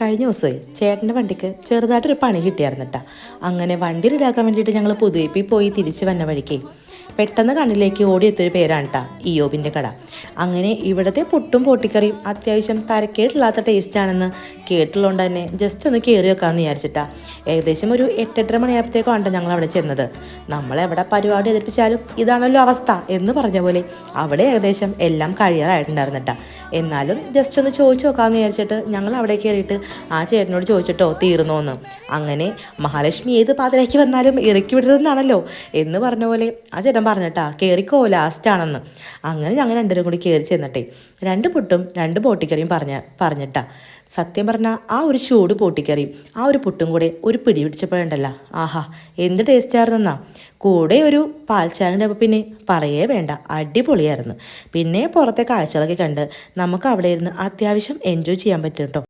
കഴിഞ്ഞ ദിവസമേ ചേട്ടന്റെ വണ്ടിക്ക് ചെറുതായിട്ടൊരു പണി കിട്ടിയായിരുന്നു കേട്ടോ അങ്ങനെ വണ്ടി റെഡിയാക്കാൻ വേണ്ടിയിട്ട് ഞങ്ങൾ പുതുവൈപ്പിൽ പോയി തിരിച്ച് വന്ന വഴിക്ക് പെട്ടെന്ന് കണ്ണിലേക്ക് ഓടിയെത്തിയൊരു പേരാണ് കേട്ടോ ഇയോബിന്റെ കട. അങ്ങനെ ഇവിടുത്തെ പുട്ടും പൊട്ടിക്കറിയും അത്യാവശ്യം തരക്കേടില്ലാത്ത ടേസ്റ്റാണെന്ന് കേട്ടുള്ളതുകൊണ്ട് തന്നെ ജസ്റ്റ് ഒന്ന് കയറി വെക്കാമെന്ന് വിചാരിച്ചിട്ടാ. ഏകദേശം ഒരു എട്ടെട്ടര മണിയായപ്പോഴത്തേക്കാണ് ഞങ്ങൾ അവിടെ ചെന്നത്. നമ്മളെവിടെ പരിപാടി എതിർപ്പിച്ചാലും ഇതാണല്ലോ അവസ്ഥ എന്ന് പറഞ്ഞ പോലെ അവിടെ ഏകദേശം എല്ലാം കഴിയാറായിട്ടുണ്ടായിരുന്നു കേട്ടോ എന്നാലും ജസ്റ്റ് ഒന്ന് ചോദിച്ചു നോക്കാമെന്ന് വിചാരിച്ചിട്ട് ഞങ്ങൾ അവിടെ കയറിയിട്ട് ആ ചേട്ടനോട് ചോദിച്ചിട്ടോ തീർന്നോന്ന് അങ്ങനെ മഹാലക്ഷ്മി ഏത് പാതിരയ്ക്ക് വന്നാലും ഇറക്കി വിടുന്നതാണല്ലോ എന്ന് പറഞ്ഞ പോലെ ആ ചേട്ടൻ പറഞ്ഞിട്ടാ കയറിക്കോ ലാസ്റ്റ് ആണെന്ന്. അങ്ങനെ ഞങ്ങൾ രണ്ടുപേരും കൂടി കയറി ചെന്നിട്ടേ രണ്ട് പുട്ടും രണ്ട് പോട്ടിക്കറിയും പറഞ്ഞ പറഞ്ഞിട്ടാ. സത്യം പറഞ്ഞാൽ ആ ഒരു ചൂട് പോട്ടിക്കറിയും ആ ഒരു പുട്ടും കൂടെ ഒരു പിടി പിടിച്ചപ്പോഴുണ്ടല്ല. ആഹാ എന്ത് ടേസ്റ്റായിരുന്നെന്നാ കൂടെ ഒരു പാൽച്ചായന്റെ അപ്പം പിന്നെ പറയേ വേണ്ട അടിപൊളിയായിരുന്നു. പിന്നെ പുറത്തെ കാഴ്ചകളൊക്കെ കണ്ട് നമുക്ക് അവിടെ ഇരുന്ന് അത്യാവശ്യം എൻജോയ് ചെയ്യാൻ പറ്റും കേട്ടോ